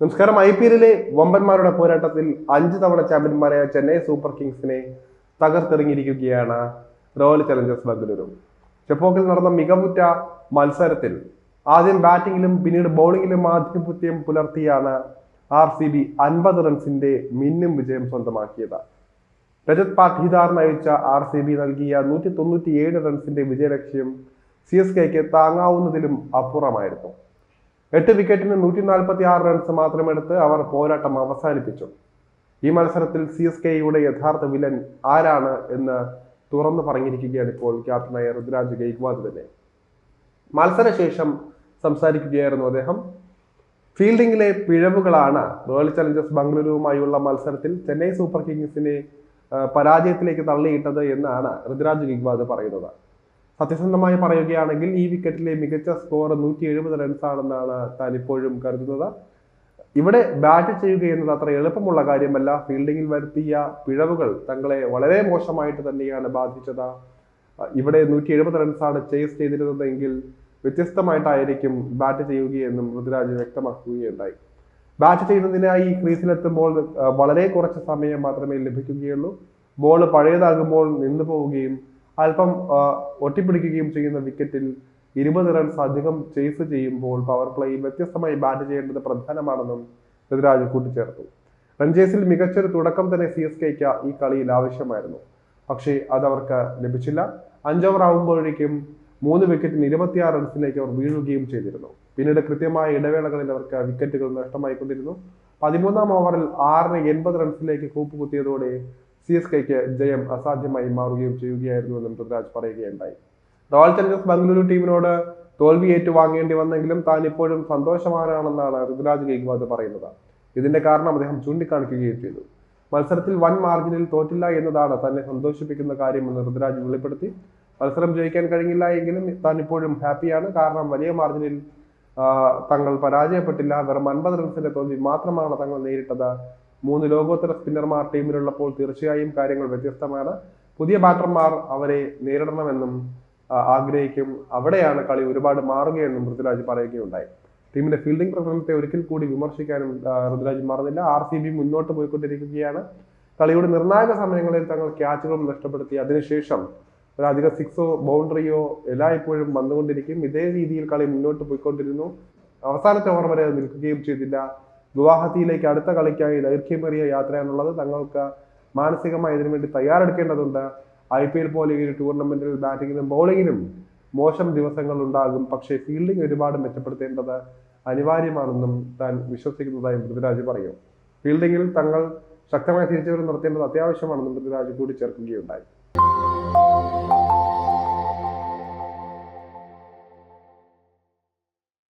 നമസ്കാരം. I P എല്ലിലെ വമ്പന്മാരുടെ പോരാട്ടത്തിൽ അഞ്ച് തവണ ചാമ്പ്യന്മാരായ ചെന്നൈ സൂപ്പർ കിങ്സിനെ തകർത്തെറിഞ്ഞിരിക്കുകയാണ് റോയൽ ചലഞ്ചേഴ്സ് ബംഗളൂരു ചെപ്പോക്കിൽ നടന്ന മികവുറ്റ മത്സരത്തിൽ ആദ്യം ബാറ്റിംഗിലും പിന്നീട് ബൗളിംഗിലും ആധിപത്യം പുലർത്തിയാണ് ആർ സി ബി അൻപത് റൺസിന്റെ മിന്നും വിജയം സ്വന്തമാക്കിയത്. രജത് പാഠിദാർ നയിച്ച ആർ സി ബി നൽകിയ നൂറ്റി തൊണ്ണൂറ്റിയേഴ് റൺസിന്റെ വിജയലക്ഷ്യം സി എസ് കെക്ക് താങ്ങാവുന്നതിലും അപ്പുറമായിരുന്നു. എട്ട് വിക്കറ്റിന് നൂറ്റി നാൽപ്പത്തി ആറ് റൺസ് മാത്രമെടുത്ത് അവർ പോരാട്ടം അവസാനിപ്പിച്ചു. ഈ മത്സരത്തിൽ സി എസ് കെയുടെ യഥാർത്ഥ വിലൻ ആരാണ് എന്ന് തുറന്നു പറഞ്ഞിരിക്കുകയാണ് ഇപ്പോൾ ക്യാപ്റ്റനായ ഋതുരാജ് ഗെയ്ക്വാദ് തന്നെ. മത്സരശേഷം സംസാരിക്കുകയായിരുന്നു അദ്ദേഹം. ഫീൽഡിംഗിലെ പിഴവുകളാണ് റോയൽ ചലഞ്ചേഴ്സ് ബംഗളൂരുവുമായുള്ള മത്സരത്തിൽ ചെന്നൈ സൂപ്പർ കിങ്സിനെ പരാജയത്തിലേക്ക് തള്ളിയിട്ടത് എന്നാണ് ഋതുരാജ് ഗെയ്ക്വാദ് പറയുന്നത്. സത്യസന്ധമായി പറയുകയാണെങ്കിൽ ഈ വിക്കറ്റിലെ മികച്ച സ്കോർ നൂറ്റി എഴുപത് റൺസാണെന്നാണ് താൻ ഇപ്പോഴും കരുതുന്നത്. ഇവിടെ ബാറ്റ് ചെയ്യുക എന്നത് അത്ര എളുപ്പമുള്ള കാര്യമല്ല. ഫീൽഡിങ്ങിൽ വരുത്തിയ പിഴവുകൾ തങ്ങളെ വളരെ മോശമായിട്ട് തന്നെയാണ് ബാധിച്ചത്. ഇവിടെ നൂറ്റി എഴുപത് റൺസാണ് ചേസ് ചെയ്തിരുന്നതെങ്കിൽ വ്യത്യസ്തമായിട്ടായിരിക്കും ബാറ്റ് ചെയ്യുകയെന്നും ഋതുരാജ് വ്യക്തമാക്കുകയുണ്ടായി. ബാറ്റ് ചെയ്യുന്നതിനായി ക്രീസിലെത്തുമ്പോൾ വളരെ കുറച്ച് സമയം മാത്രമേ ലഭിക്കുകയുള്ളൂ. ബോൾ പഴയതാകുമ്പോൾ നിന്നു പോവുകയും അല്പം ഒട്ടിപ്പിടിക്കുകയും ചെയ്യുന്ന വിക്കറ്റിൽ ഇരുപത് റൺസ് അധികം ചേസ് ചെയ്യുമ്പോൾ പവർ പ്ലേയിൽ വ്യത്യസ്തമായി ബാറ്റ് ചെയ്യേണ്ടത് പ്രധാനമാണെന്നും ഋതുരാജ് കൂട്ടിച്ചേർത്തു. റൺചേസിൽ മികച്ചൊരു തുടക്കം തന്നെ സി എസ് കെക്ക് ഈ കളിയിൽ ആവശ്യമായിരുന്നു. പക്ഷേ അത് അവർക്ക് ലഭിച്ചില്ല അഞ്ചോവർ ആകുമ്പോഴേക്കും മൂന്ന് വിക്കറ്റിന് ഇരുപത്തിയാറ് റൺസിലേക്ക് അവർ വീഴുകയും ചെയ്തിരുന്നു. പിന്നീട് കൃത്യമായ ഇടവേളകളിൽ അവർക്ക് വിക്കറ്റുകൾ നഷ്ടമായിക്കൊണ്ടിരുന്നു. പതിമൂന്നാം ഓവറിൽ ആറിന് എൺപത് റൺസിലേക്ക് കൂപ്പ് കുത്തിയതോടെ സി എസ് കെക്ക് ജയം അസാധ്യമായി മാറുകയും ചെയ്യുകയായിരുന്നു എന്നും പൃഥ്വിരാജ് പറയുകയുണ്ടായി. റോയൽ ചലഞ്ചേഴ്സ് ബംഗളൂരു ടീമിനോട് തോൽവി ഏറ്റുവാങ്ങേണ്ടി വന്നെങ്കിലും താൻ ഇപ്പോഴും സന്തോഷവാനാണെന്നാണ് ഋതുരാജ് ഗെയ്ക്വാദ് പറയുന്നത്. ഇതിന്റെ കാരണം അദ്ദേഹം ചൂണ്ടിക്കാണിക്കുകയും ചെയ്തു. മത്സരത്തിൽ വൻ മാർജിനിൽ തോറ്റില്ല എന്നതാണ് തന്നെ സന്തോഷിപ്പിക്കുന്ന കാര്യമെന്ന് ഋതുരാജ് വെളിപ്പെടുത്തി. മത്സരം ജയിക്കാൻ കഴിഞ്ഞില്ല എങ്കിലും താൻ ഇപ്പോഴും ഹാപ്പിയാണ്. കാരണം വലിയ മാർജിനിൽ തങ്ങൾ പരാജയപ്പെട്ടില്ല. വെറും അൻപത് റൺസിന്റെ തോൽവി മാത്രമാണ് തങ്ങൾ നേരിട്ടത്. മൂന്ന് ലോകോത്തര സ്പിന്നർമാർ ടീമിലുള്ളപ്പോൾ തീർച്ചയായും കാര്യങ്ങൾ വ്യത്യസ്തമാണ്. പുതിയ ബാറ്റർമാർ അവരെ നേരിടണമെന്നും ആഗ്രഹിക്കും. അവിടെയാണ് കളി ഒരുപാട് മാറുകയെന്നും ഋതുരാജ് പറയുകയുണ്ടായി. ടീമിന്റെ ഫീൽഡിംഗ് പ്രകടനത്തെ ഒരിക്കൽ കൂടി വിമർശിക്കാനും ഋതുരാജ് മറന്നില്ല. ആർ സി ബി മുന്നോട്ട് പോയിക്കൊണ്ടിരിക്കുകയാണ്. കളിയുടെ നിർണായക സമയങ്ങളിൽ തങ്ങൾ ക്യാച്ചുകളും നഷ്ടപ്പെടുത്തി. അതിനുശേഷം ഒരു അധിക സിക്സോ ബൗണ്ടറിയോ എല്ലായ്പ്പോഴും വന്നുകൊണ്ടിരിക്കും. ഇതേ രീതിയിൽ കളി മുന്നോട്ട് പോയിക്കൊണ്ടിരുന്നു. അവസാനത്തെ ഓവർ വരെ നിൽക്കുകയും ചെയ്തില്ല. ഗുവാഹത്തിയിലേക്ക് അടുത്ത കളിക്കായി ദൈർഘ്യമേറിയ യാത്രയാണുള്ളത് തങ്ങൾക്ക് മാനസികമായി ഇതിനു വേണ്ടി തയ്യാറെടുക്കേണ്ടതുണ്ട്. ഐ പി എൽ പോലെ ഈ ടൂർണമെന്റിൽ ബാറ്റിങ്ങിനും ബോളിങ്ങിനും മോശം ദിവസങ്ങൾ ഉണ്ടാകും. പക്ഷേ ഫീൽഡിംഗ് ഒരുപാട് മെച്ചപ്പെടുത്തേണ്ടത് അനിവാര്യമാണെന്നും താൻ വിശ്വസിക്കുന്നതായും പൃഥ്വിരാജ് പറയും. ഫീൽഡിങ്ങിൽ തങ്ങൾ ശക്തമായ തിരിച്ചുവരവ് നടത്തേണ്ടത് അത്യാവശ്യമാണെന്നും പൃഥ്വിരാജ് കൂട്ടിച്ചേർക്കുകയുണ്ടായി.